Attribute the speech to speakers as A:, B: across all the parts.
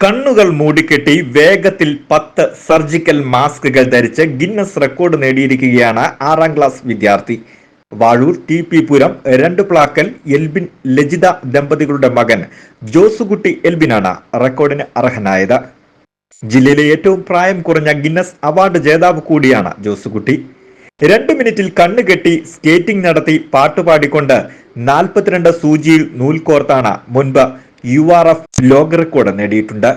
A: കണ്ണുകൾ മൂടിക്കെട്ടി വേഗത്തിൽ പത്ത് സർജിക്കൽ മാസ്കുകൾ ധരിച്ച് ഗിന്നസ് റെക്കോർഡ് നേടിയിരിക്കുകയാണ് ആറാം ക്ലാസ് വിദ്യാർത്ഥി. വാഴൂർ ടി പി പുരം രണ്ട് പ്ലാക്കൽ എൽബിൻ ലജിത ദമ്പതികളുടെ മകൻ ജോസുകുട്ടി എൽബിനാണ് റെക്കോർഡിന് അർഹനായത്. ജില്ലയിലെ ഏറ്റവും പ്രായം കുറഞ്ഞ ഗിന്നസ് അവാർഡ് ജേതാവ് കൂടിയാണ് ജോസുകുട്ടി. രണ്ട് മിനിറ്റിൽ കണ്ണുകെട്ടി സ്കേറ്റിംഗ് നടത്തി പാട്ടുപാടിക്കൊണ്ട് നാൽപ്പത്തിരണ്ട് സൂചിയിൽ നൂൽ കോർത്താണ് മുൻപ് യു ആർ എഫ് ലോക റെക്കോർഡ് നേടിയിട്ടുണ്ട്.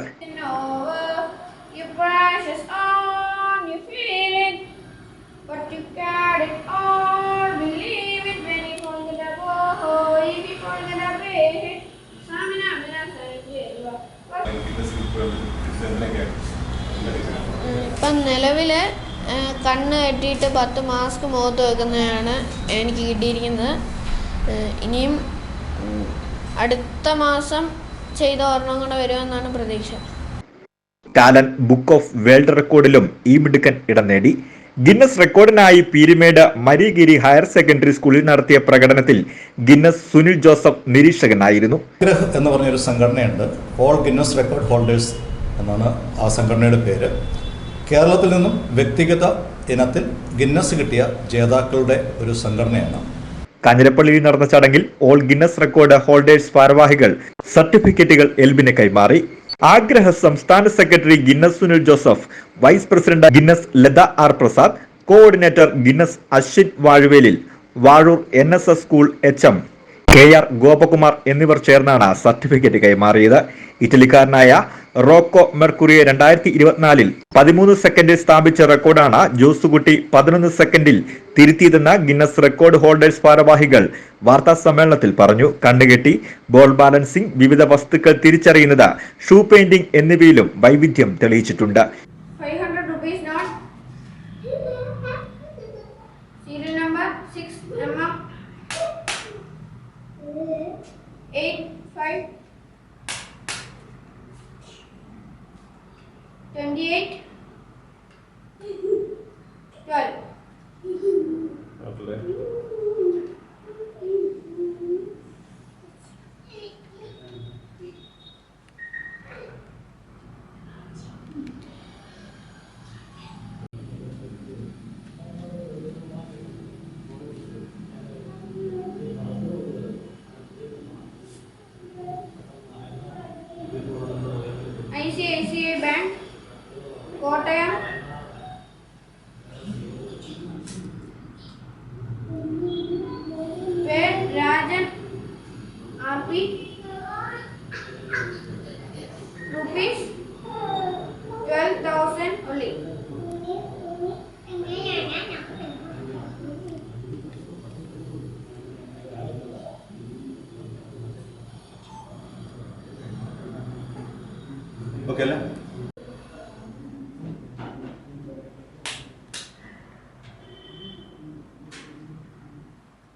B: ഇപ്പം നിലവിൽ കണ്ണ് കെട്ടിയിട്ട് പത്ത് മാസ്ക് മുഖത്ത് വെക്കുന്നതാണ് എനിക്ക് കിട്ടിയിരിക്കുന്നത്. ഇനിയും അടുത്ത മാസം ചെയ്ത ഒരെണ്ണം കൂടെ വരുമെന്നാണ് പ്രതീക്ഷ.
A: കാലൻ ബുക്ക് ഓഫ് വേൾഡ് റെക്കോർഡിലും ഈ മിടുക്കൻ ഇടം നേടി. ഗിന്നസ് റെക്കോർഡിനായി പീരിമേഡ് മരിഗിരി ഹയർ സെക്കൻഡറി സ്കൂളിൽ നടത്തിയ പ്രകടനത്തിൽ ഗിന്നസ് സുനിൽ ജോസഫ് നിരീക്ഷകനായിരുന്നു.
C: ഗ്രഹ് എന്ന് പറഞ്ഞൊരു സംഘടനയുണ്ട്. ഓൾ ഗിന്നസ് റെക്കോർഡ് ഹോൾഡേഴ്സ് എന്നാണ് ആ സംഘടനയുടെ പേര്. കേരളത്തിൽ നിന്നും വ്യക്തിഗത ഇനത്തിൽ ഗിന്നസ് കിട്ടിയ ജേതാക്കളുടെ ഒരു സംഘടനയാണ്.
A: കാഞ്ഞിരപ്പള്ളിയിൽ നടന്ന ചടങ്ങിൽ ഓൾ ഗിന്നസ് റെക്കോർഡ് ഹോൾഡേഴ്സ് ഭാരവാഹികൾ സർട്ടിഫിക്കറ്റുകൾ എൽബിനെ കൈമാറി. ആഗ്രഹ സംസ്ഥാന secretary Guinness Sunil Joseph vice president Guinness Latha R Prasad coordinator Guinness Ashwin Vazhuvelil Vazhoor N school H K R Gopakumar എന്നിവർ ചേർന്നാണ് സർട്ടിഫിക്കറ്റ് കൈമാറിയത്. ഇറ്റലിക്കാരനായ റോക്കോ മെർക്കുറിയെ രണ്ടായിരത്തി ഇരുപത്തിനാലിൽ പതിമൂന്ന് സെക്കൻഡിൽ സ്ഥാപിച്ച റെക്കോർഡാണ് ജോസുകുട്ടി പതിനൊന്ന് സെക്കൻഡിൽ തിരുത്തിയതെന്ന് ഗിന്നസ് റെക്കോർഡ് ഹോൾഡേഴ്സ് ഭാരവാഹികൾ വാർത്താ സമ്മേളനത്തിൽ പറഞ്ഞു. കണ്ണുകെട്ടി ബോൾ ബാലൻസിംഗ് വിവിധ വസ്തുക്കൾ തിരിച്ചറിയുന്നത് ഷൂ പെയിന്റിംഗ് എന്നിവയിലും വൈവിധ്യം തെളിയിച്ചിട്ടുണ്ട്.
D: 8 5 28 12 C I C I bank Kottayam plate Rajan R P
C: rupees ఓకేనా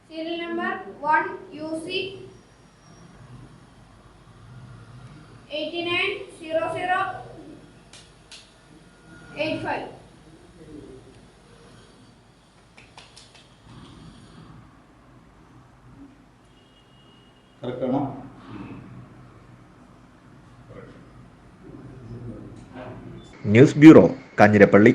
D: serial number 1 UC 890085 correct
C: or not
A: news bureau Kanjirappally.